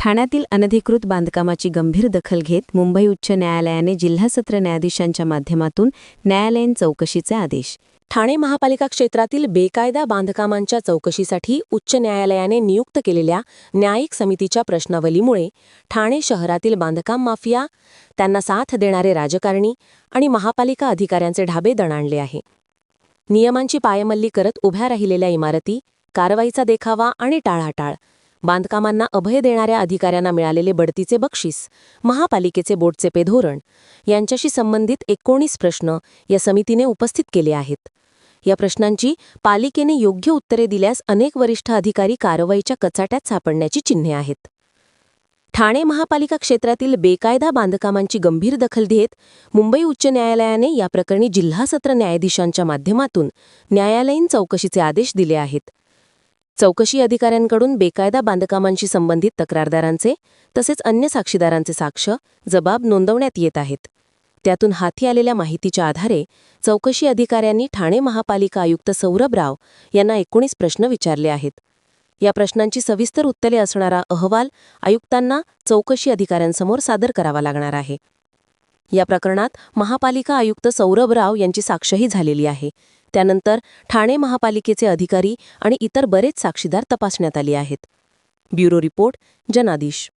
ठाण्यातील अनधिकृत बांधकामाची गंभीर दखल घेत मुंबई उच्च न्यायालयाने जिल्हा सत्र न्यायाधीशांच्या माध्यमातून न्यायालयीन चौकशीचे आदेश. ठाणे महापालिका क्षेत्रातील बेकायदा बांधकामांच्या चौकशीसाठी उच्च न्यायालयाने नियुक्त केलेल्या न्यायिक समितीच्या प्रश्नावलीमुळे ठाणे शहरातील बांधकाम माफिया त्यांना साथ देणारे राजकारणी आणि महापालिका अधिकाऱ्यांचे ढाबे दणाणले आहे. नियमांची पायमल्ली करत उभ्या राहिलेल्या इमारती कारवाईचा देखावा आणि टाळाटाळ बांधकामांना अभय देणाऱ्या अधिकाऱ्यांना मिळालेले बढतीचे बक्षीस महापालिकेचे बोटचेपे धोरण यांच्याशी संबंधित एकोणीस प्रश्न या समितीने उपस्थित केले आहेत. या प्रश्नांची पालिकेने योग्य उत्तरे दिल्यास अनेक वरिष्ठ अधिकारी कारवाईच्या कचाट्यात सापडण्याची चिन्हे आहेत. ठाणे महापालिका क्षेत्रातील बेकायदा बांधकामांची गंभीर दखल घेत मुंबई उच्च न्यायालयाने या प्रकरणी जिल्हा सत्र न्यायाधीशांच्या माध्यमातून न्यायालयीन चौकशीचे आदेश दिले आहेत. चौकशी अधिकाऱ्यांकडून बेकायदा बांधकामांशी संबंधित तक्रारदारांचे तसेच अन्य साक्षीदारांचे साक्ष जबाब नोंदवण्यात येत आहेत. त्यातून हाती आलेल्या माहितीच्या आधारे चौकशी अधिकाऱ्यांनी ठाणे महापालिका आयुक्त सौरभ राव यांना एकोणीस प्रश्न विचारले आहेत. या प्रश्नांची सविस्तर उत्तरे असणारा अहवाल आयुक्तांना चौकशी अधिकाऱ्यांसमोर सादर करावा लागणार आहे. या प्रकरणात महापालिका आयुक्त सौरभ राव यांची साक्षही झालेली आहे. त्यानंतर ठाणे महापालिकेचे अधिकारी आणि इतर बरेच साक्षीदार तपासण्यात आले आहेत. ब्युरो रिपोर्ट जनादेश.